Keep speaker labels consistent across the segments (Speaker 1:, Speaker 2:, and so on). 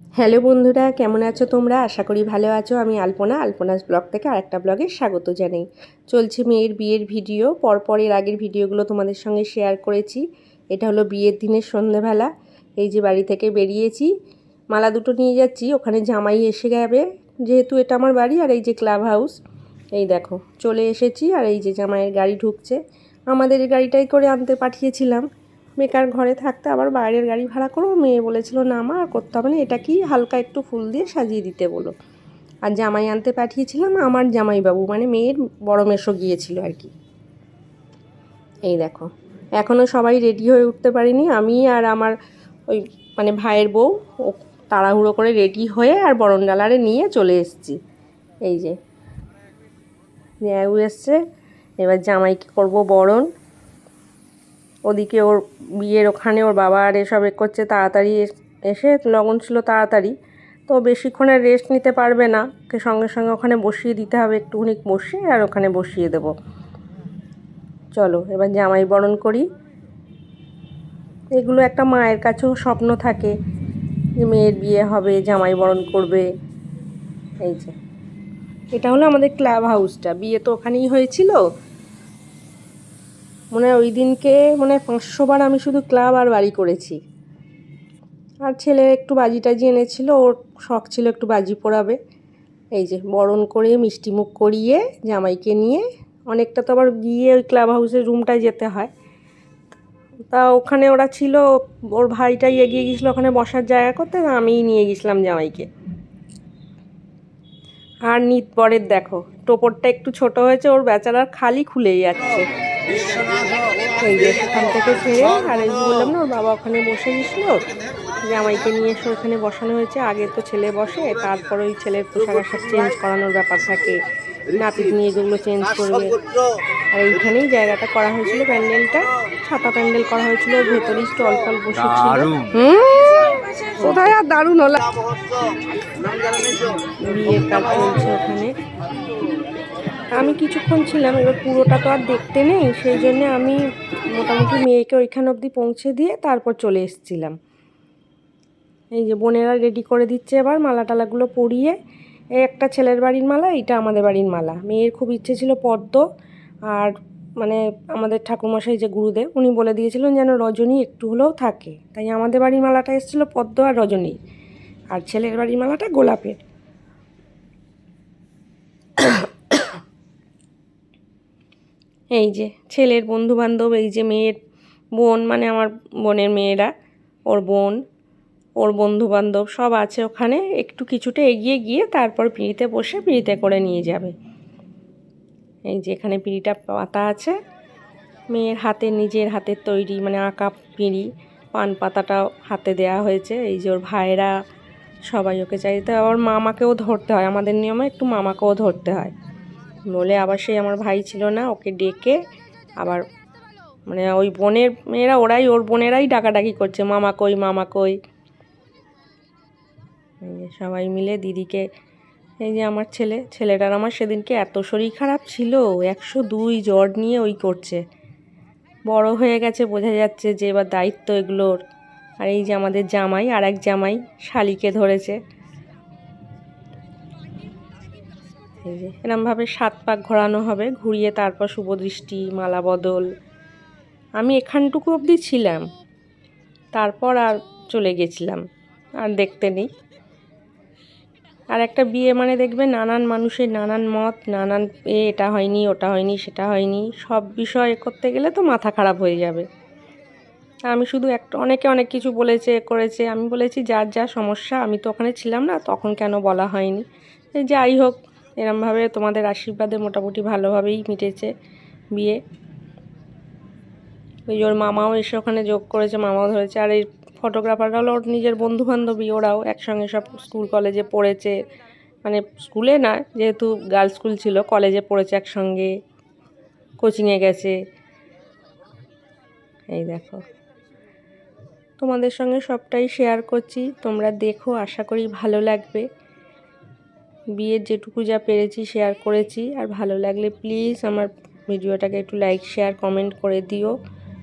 Speaker 1: Hello বন্ধুরা, কেমন আছো তোমরা? আশা করি ভালো আছো। আমি আলপনা, আলপনাস ব্লগ থেকে আরেকটা ব্লগে স্বাগত জানাই। চলছে মেয়ের বিয়ের ভিডিও, পরপর এর আগের ভিডিওগুলো তোমাদের সঙ্গে শেয়ার করেছি। এটা হলো বিয়ের দিনের সন্ধেবেলা। এই যে বাড়ি থেকে বেরিয়েছি, মালা দুটো নিয়ে যাচ্ছি, ওখানে জামাই এসে যাবে। যেহেতু এটা আমার বাড়ি আর এই যে ক্লাব হাউস এই দেখো, চলে এসেছি আর এই যে জামাইয়ের গাড়ি ঢুকছে। আমাদের গাড়িটাই করে আনতে পাঠিয়েছিলাম। বেকার ঘরে থাকতে আবার বাইরের গাড়ি ভাড়া করো মেয়ে বলেছিল, না মা, আর করতে হবে না, এটা কি হালকা একটু ফুল দিয়ে সাজিয়ে দিতে বলো। আর জামাই আনতে পাঠিয়েছিলাম, আমার জামাইবাবু মানে মেয়ের বড় মেশো গিয়েছিল আর কি। এই দেখো এখনও সবাই রেডি হয়ে উঠতে পারিনি, আমি আর আমার ওই মানে ভাইয়ের বউ, ও তাড়াহুড়ো করে রেডি হয়ে আর বরণ ডালারে নিয়ে চলে এসেছি। এই যে এসছে, এবার জামাইকে করব বরণ। ওদিকে ওর বিয়ের ওখানে ওর বাবা আর এসব এ করছে, তাড়াতাড়ি এসে লগন ছিল তাড়াতাড়ি। তো বেশিক্ষণে রেস্ট নিতে পারবে না। সঙ্গে সঙ্গে ওখানে বসিয়ে দিতে হবে, একটুখানি বসিয়ে আর ওখানে বসিয়ে দেব। চলো, এবার জামাই বরণ করি। এগুলো একটা মায়ের কাছেও স্বপ্ন থাকে যে মেয়ের বিয়ে হবে, জামাই বরণ করবে। এই যে। এটা হলো আমাদের ক্লাব হাউসটা বিয়ে তো ওখানেই হয়েছিল। মনে ওই দিনকে মানে পাঁচশো বার আমি শুধু ক্লাব আর বাড়ি করেছি। আর ছেলে একটু বাজি টাজি এনেছিল, ওর শখ ছিল একটু বাজি পোড়াবে। এই যে বরণ করে মিষ্টি মুখ করিয়ে, জামাইকে নিয়ে, অনেকটা তো আবার গিয়ে ওই ক্লাব হাউসের রুমটায় যেতে হয়। তা ওখানে ওরা ছিল, ওর ভাইটাই এগিয়ে গেছিল ওখানে বসার জায়গা করতে আমিই নিয়ে গেছিলাম জামাইকে। আর নিত পরের দেখো, টোপরটা একটু ছোট হয়েছে, ওর বেচারার খালি খুলেই যাচ্ছে। এই যে সেখান থেকে ছেড়ে আর এই বললাম না ওর বাবা ওখানে বসে গেছিল জামাইকে নিয়ে এসে ওখানে বসানো হয়েছে। আগে তো ছেলে বসে তারপর ওই ছেলের পোশাক আশাক চেঞ্জ করানোর ব্যাপার থাকে। নাপিত নিয়ে যেগুলো চেঞ্জ করবে। আর এইখানেই জায়গাটা করা হয়েছিল প্যান্ডেলটা। ছাতা প্যান্ডেল করা হয়েছিল ভেতরেই স্টল ফল বসেছিল হুম কোথায় আর দারুণ হলো? বিয়ের কাজ চলছে ওখানে। আমি কিছুক্ষণ ছিলাম, এবার পুরোটা তো আর দেখতে নেই, সেই জন্যে আমি মোটামুটি মেয়েকে ওইখান অবধি পৌঁছে দিয়ে তারপর চলে এসেছিলাম। এই যে বোনেরা রেডি করে দিচ্ছে এবার মালা টালাগুলো পরিয়ে একটা ছেলের বাড়ির মালা, এইটা আমাদের বাড়ির মালা। মেয়ের খুব ইচ্ছে ছিল পদ্ম, আর মানে আমাদের ঠাকুরমশাই যে গুরুদেব, উনি বলে দিয়েছিলেন যেন রজনী একটু হলেও থাকে। তাই আমাদের বাড়ির মালাটা এসেছিল পদ্ম আর রজনী, আর ছেলের বাড়ির মালাটা গোলাপের। এই যে ছেলের বন্ধু বান্ধব এই যে মেয়ের বোন মানে আমার বোনের মেয়েরা, ওর বোন, ওর বন্ধু বান্ধব সব আছে ওখানে। একটু কিছুটা এগিয়ে গিয়ে তারপর পিঁড়িতে বসে পিঁড়িতে করে নিয়ে যাবে। এই যে এখানে পিঁড়িটা পাতা আছে। মেয়ের হাতে, নিজের হাতের তৈরি মানে আঁকা পিঁড়ি, পান পাতাটাও হাতে দেয়া হয়েছে। এই যে ওর ভাইরা সবাই ওকে চাইতে আবার মামাকেও ধরতে হয়। আমাদের নিয়মে একটু মামাকেও ধরতে হয়। বলে আবার সেই আমার ভাই ছিল না, ওকে ডেকে আবার মানে ওই বোনের মেয়েরা, ওরাই, ওর বোনেরাই ডাকাডাকি করছে, মামা কই মামা কই। সবাই মিলে দিদিকে, এই যে আমার ছেলে, ছেলেটার আমার সেদিনকে এত শরীর খারাপ ছিল, একশো দুই জ্বর নিয়ে ওই করছে। বড় হয়ে গেছে, বোঝা যাচ্ছে যে এবার দায়িত্ব এগুলোর। আর এই যে আমাদের জামাই আর এক জামাই শালিকে ধরেছে। এই যে, এরমভাবে সাত পাক ঘোরানো হবে, ঘুরিয়ে তারপর শুভদৃষ্টি মালা বদল। আমি এখানটুকু অবধি ছিলাম, তারপর আর চলে গেছিলাম, আর দেখতে নেই। আর একটা বিয়ে মানে দেখবে নানান মানুষের নানান মত, নানান এ, এটা হয়নি, ওটা হয়নি, সেটা হয়নি, সব বিষয় করতে গেলে তো মাথা খারাপ হয়ে যাবে। আমি শুধু একটা, অনেকে অনেক কিছু বলেছে, করেছে, আমি বলেছি, যার যা সমস্যা, আমি তো ওখানে ছিলাম না, তখন কেন বলা হয়নি। যাই হোক এরমভাবে তোমাদের আশীর্বাদে মোটামুটি ভালোভাবেই মিটেছে বিয়ে। ওই ওর মামাও এসে ওখানে যোগ করেছে, মামাও ধরেছে। আর এই ফটোগ্রাফাররা হলো ওর নিজের বন্ধু বান্ধবী ওরাও একসঙ্গে সব স্কুল কলেজে পড়েছে। মানে স্কুলে না, যেহেতু গার্লস স্কুল ছিল কলেজে পড়েছে একসঙ্গে কোচিংয়ে গেছে। এই দেখো। তোমাদের সঙ্গে সবটাই শেয়ার করছি। তোমরা দেখো, আশা করি ভালো লাগবে। বিয়ের যেটুকু যা পেরেছি শেয়ার করেছি। আর ভালো লাগলে প্লিজ আমার ভিডিওটাকে একটু লাইক শেয়ার কমেন্ট করে দিও।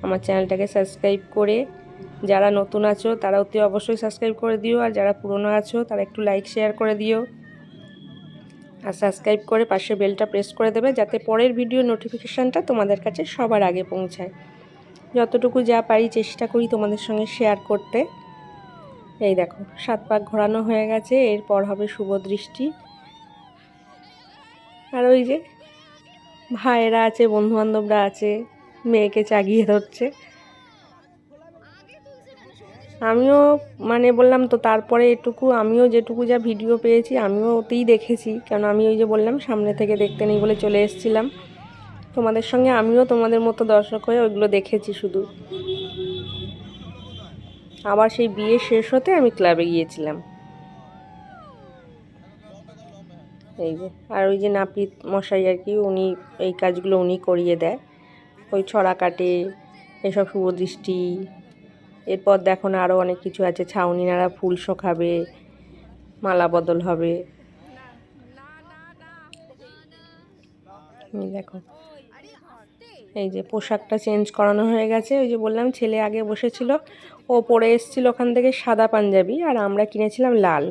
Speaker 1: আমার চ্যানেলটাকে সাবস্ক্রাইব করে। যারা নতুন আছো তারা অতি অবশ্যই সাবস্ক্রাইব করে দিও। আর যারা পুরনো আছো, তারা একটু লাইক শেয়ার করে দিও। আর সাবস্ক্রাইব করে পাশে বেলটা প্রেস করে দেবে, যাতে পরের ভিডিও নোটিফিকেশানটা তোমাদের কাছে সবার আগে পৌঁছায়। যতটুকু যা পারি চেষ্টা করি তোমাদের সঙ্গে শেয়ার করতে। এই দেখো, সাত পাক ঘোরানো হয়ে গেছে। এরপর হবে শুভ দৃষ্টি। আর ওই যে ভাইয়েরা আছে, বন্ধুবান্ধবরা আছে, মেয়েকে চাগিয়ে ধরছে। আমিও মানে বললাম, তো তারপরে এটুকু, আমিও যেটুকু যা ভিডিও পেয়েছি, আমিও ওতেই দেখেছি। কেন আমি ওই যে বললাম, সামনে থেকে দেখতে নেই বলে চলে এসেছিলাম। তোমাদের সঙ্গে আমিও তোমাদের মতো দর্শক হয়ে ওইগুলো দেখেছি শুধু। আবার সেই বিয়ে শেষ হতে আমি ক্লাবে গিয়েছিলাম। এই যে, আর ওই যে নাপিত মশাই আর কি, উনি এই কাজগুলো উনি করিয়ে দেয়। ওই ছড়া কাটে, এসব শুভ দৃষ্টি। এরপর দেখো না আরও অনেক কিছু আছে। ছাউনি নাড়া ফুল শোকাবে, মালা বদল হবে। দেখো, এই যে পোশাকটা চেঞ্জ করানো হয়ে গেছে। ওই যে বললাম, ছেলে আগে বসেছিল, ও পরে এসেছিল ওখান থেকে সাদা পাঞ্জাবি, আর আমরা কিনেছিলাম লাল।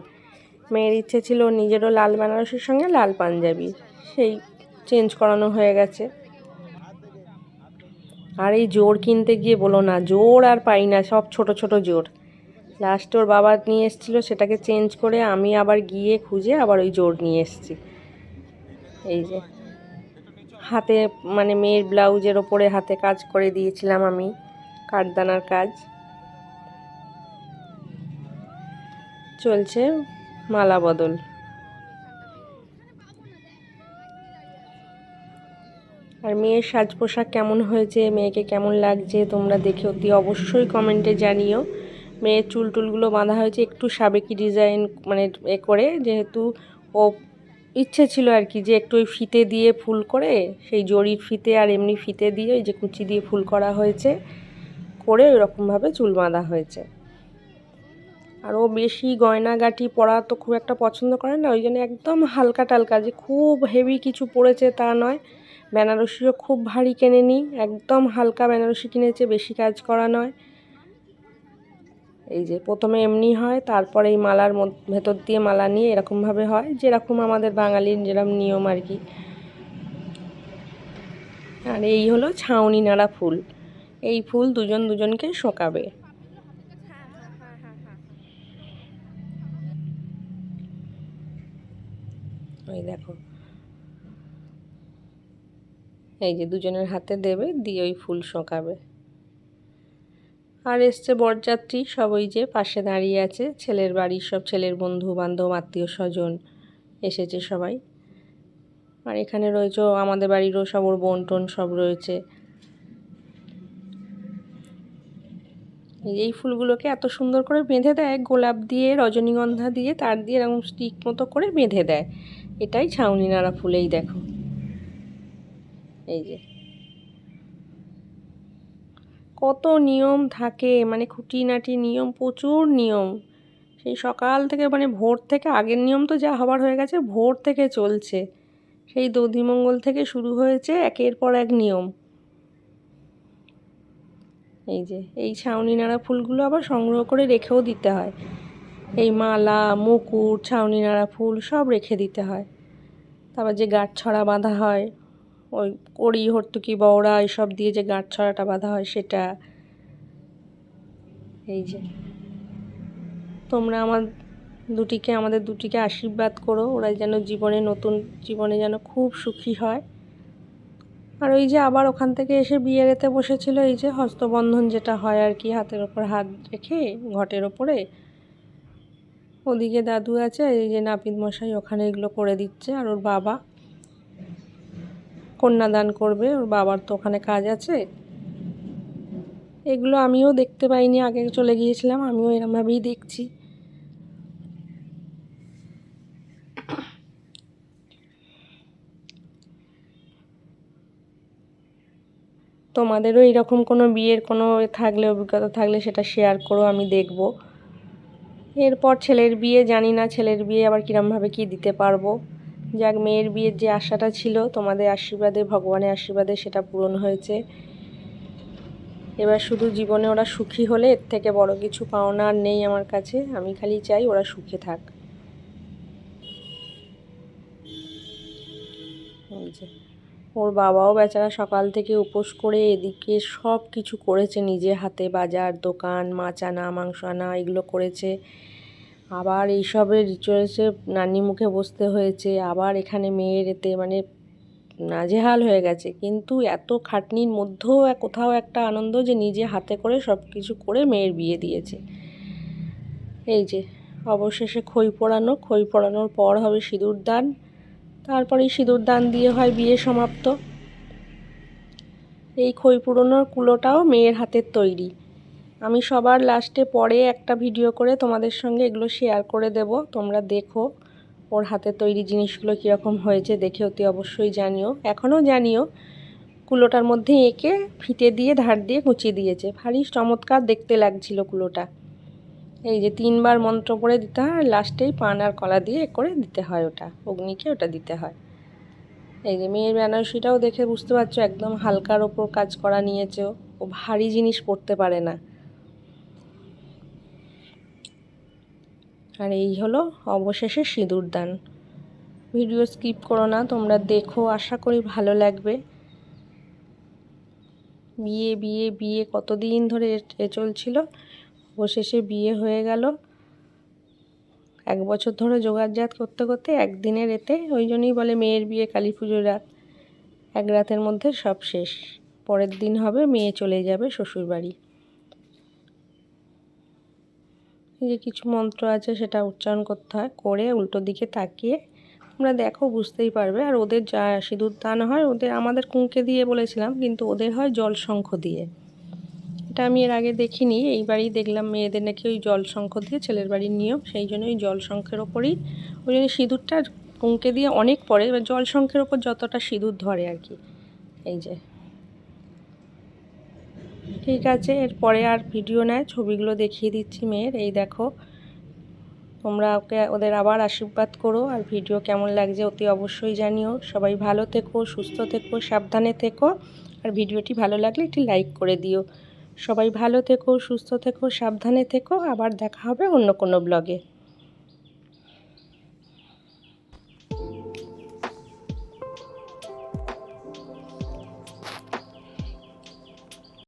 Speaker 1: মেয়ের ইচ্ছে ছিল নিজেরও লাল বেনারসির সঙ্গে লাল পাঞ্জাবি। সেই চেঞ্জ করানো হয়ে গেছে। আর এই জোর কিনতে গিয়ে বলো না, জোর আর পাই না, সব ছোট ছোট জোর। লাস্ট ওর বাবা নিয়ে এসেছিল, সেটাকে চেঞ্জ করে আমি আবার গিয়ে খুঁজে আবার ওই জোর নিয়ে এসেছি। এই যে, হাতে মানে মেয়ের ব্লাউজের ওপরে হাতে কাজ করে দিয়েছিলাম আমি, কাঠদানার কাজ। চলছে। মালা বদল। আর মেয়ের সাজ পোশাক কেমন হয়েছে, মেয়েকে কেমন লাগছে, তোমরা দেখে অতি অবশ্যই কমেন্টে জানিও। মেয়ের চুল টুলগুলো বাঁধা হয়েছে একটু সাবেকি ডিজাইন মানে এ করে, যেহেতু ও ইচ্ছে ছিল আর কি যে একটু ওই ফিতে দিয়ে ফুল করে, সেই জরির ফিতে আর এমনি ফিতে দিয়ে, ওই যে কুচি দিয়ে ফুল করা হয়েছে, করে ওই রকমভাবে চুল বাঁধা হয়েছে। আর ও বেশি গয়নাগাটি পরা তো খুব একটা পছন্দ করে না, ওই জন্য একদম হালকা টালকা, যে খুব হেভি কিছু পড়েছে তা নয়। বেনারসিও খুব ভারী কেনেনি একদম হালকা বেনারসি কিনেছে, বেশি কাজ করা নয়। এই যে প্রথমে এমনি হয়, তারপরে এই মালার ভেতর দিয়ে মালা নিয়ে এরকমভাবে হয়, যেরকম আমাদের বাঙালির যেরকম নিয়ম আর কি। আর এই হলো ছাউনি নাড়া ফুল, এই ফুল দুজন দুজনকে শোকাবে ওই দেখো। এই যে দুজনের হাতে দেবে, দিয়ে ওই ফুল শোকাবে। আর এসছে বরযাত্রী, সব ওই যে পাশে দাঁড়িয়ে আছে, ছেলের বাড়ির সব ছেলের বন্ধু, বান্ধব, আত্মীয়, স্বজন এসেছে সবাই। আর এখানে রয়েছে আমাদের বাড়িরও সব ওর বোন টোন সব রয়েছে। এই ফুলগুলোকে এত সুন্দর করে বেঁধে দেয়, গোলাপ দিয়ে, রজনীগন্ধা দিয়ে, তার দিয়ে এরকম স্টিক মতো করে বেঁধে দেয়। এটাই ছাউনি নাড়া ফুলেই দেখো। এই যে। কত নিয়ম থাকে মানে খুঁটিনাটি নিয়ম, প্রচুর নিয়ম। সেই সকাল থেকে মানে ভোর থেকে, আগের নিয়ম তো যা হবার হয়ে গেছে, ভোর থেকে চলছে। সেই দধিমঙ্গল থেকে শুরু হয়েছে একের পর এক নিয়ম। এই যে, এই ছাউনি নাড়া ফুলগুলো আবার সংগ্রহ করে রেখেও দিতে হয়। এই মালা, মুকুট, ছাউনি, নাড়া ফুল সব রেখে দিতে হয়। তারপর যে গাঁট ছড়া বাঁধা হয়, ওই কড়ি হর্তুকি বওড়া, এসব দিয়ে যে গাঁট ছড়াটা বাঁধা হয় সেটা। এই যে। তোমরা আমার দুটিকে, আমাদের দুটিকে আশীর্বাদ করো, ওরা যেন জীবনে নতুন, জীবনে যেন খুব সুখী হয়। আর ওই যে আবার ওখান থেকে এসে বিয়ে রেতে বসেছিল, এই যে হস্তবন্ধন যেটা হয় আর কি, হাতের ওপর হাত রেখে, ঘটের ওপরে। ওদিকে দাদু আছে এই যে নাপিত মশাই ওখানে এগুলো করে দিচ্ছে, আর ওর বাবা কন্যাদান করবে, ওর বাবার তো ওখানে কাজ আছে। এগুলো আমিও দেখতে পাইনি, আগে চলে গিয়েছিলাম, আমিও এরমভাবেই দেখছি। তোমাদেরও এরকম কোনো বিয়ের কোনো থাকলে, অভিজ্ঞতা থাকলে সেটা শেয়ার করো, আমি দেখব। এরপর ছেলের বিয়ে, জানি না ছেলের বিয়ে আবার কীরমভাবে কী দিতে পারব। যাক, মেয়ের বিয়ের যে আশাটা ছিল, তোমাদের আশীর্বাদে, ভগবানের আশীর্বাদে সেটা পূরণ হয়েছে। এবার শুধু জীবনে ওরা সুখী হলে এর থেকে বড় কিছু পাওনা আর নেই আমার কাছে। আমি খালি চাই ওরা সুখে থাক। যে। ওর বাবাও বেচারা সকাল থেকে উপোস করে এদিকে সব কিছু করেছে নিজে হাতে, বাজার, দোকান, মাছ আনা, মাংস আনা, এগুলো করেছে। আবার এইসবের রিচুয়ালসে নানি মুখে বসতে হয়েছে। আবার এখানে মেয়ের এতে মানে নাজেহাল হয়ে গেছে। কিন্তু এত খাটনির মধ্যেও কোথাও একটা আনন্দ যে নিজে হাতে করে সব কিছু করে মেয়ের বিয়ে দিয়েছে। এই যে, অবশেষে খই পড়ানো, খই পড়ানোর পর হবে সিঁদুর দান তারপরেই সিঁদুর দান দিয়ে হয় বিয়ে সমাপ্ত। এই খই পুরনোর কুলোটাও মেয়ের হাতের তৈরি। আমি সবার লাস্টে পরে একটা ভিডিও করে তোমাদের সঙ্গে এগুলো শেয়ার করে দেব। তোমরা দেখো ওর হাতে তৈরি জিনিসগুলো কীরকম হয়েছে, দেখে অতি অবশ্যই জানিও। এখনও জানিও, কুলোটার মধ্যে এঁকে ফিতে দিয়ে, ধার দিয়ে কুচিয়ে দিয়েছে। ভারী চমৎকার দেখতে লাগছিল কুলোটা। এই যে তিনবার মন্ত্র পড়ে দিতে হয়, আর লাস্টেই পান আর কলা দিয়ে করে দিতে হয় ওটা, অগ্নিকে ওটা দিতে হয়। এই যে মেয়ের বেনারসিটাও দেখে বুঝতে পারছ, একদম হালকার ওপর কাজ করা নিয়েছে ও। ভারী জিনিস পড়তে পারে না। আর এই হলো অবশেষে সিঁদুর দান। ভিডিও স্কিপ করো না, তোমরা দেখো, আশা করি ভালো লাগবে। বিয়ে বিয়ে বিয়ে কতদিন ধরে এ চলছিল? অবশেষে বিয়ে হয়ে গেল। এক বছর ধরে যোগাযোগ করতে করতে একদিনের এতে ওই জন্যই বলে মেয়ের বিয়ে কালী পুজোর রাত। এক রাতের মধ্যে সব শেষ। পরের দিন হবে মেয়ে চলে যাবে শ্বশুরবাড়ি। যে কিছু মন্ত্র আছে সেটা উচ্চারণ করতে হয়, করে উল্টো দিকে তাকিয়ে। তোমরা দেখো, বুঝতেই পারবে। আর ওদের যা সিঁদুর দান হয়, ওদের আমাদের কুঁকে দিয়ে বলেছিলাম, কিন্তু ওদের হয় জল শঙ্খ দিয়ে। এটা আমি এর আগে দেখিনি এই বাড়ি দেখলাম মেয়েদের নাকি ওই জল শঙ্খ দিয়ে ছেলের বাড়ির নিয়ম, সেই জন্য ওই জল শঙ্খের ওপরই ওই জন্য সিঁদুরটা কুঁকে দিয়ে অনেক পরে, এবার জল শঙ্খের ওপর যতটা সিঁদুর ধরে আর কি, এই যে। ঠিক আছে এরপরে আর ভিডিও নেয় ছবিগুলো দেখিয়ে দিচ্ছি মেয়ের, এই দেখো। তোমরা ওকে, ওদের আবার আশীর্বাদ করো, আর ভিডিও কেমন লাগছে অতি অবশ্যই জানিও। সবাই ভালো থেকো, সুস্থ থেকো, সাবধানে থেকো, আর ভিডিওটি ভালো লাগলে একটি লাইক করে দিও। সবাই ভালো থেকো সুস্থ থেকো সাবধানে থেকো। আবার দেখা হবে অন্য কোনো ব্লগে।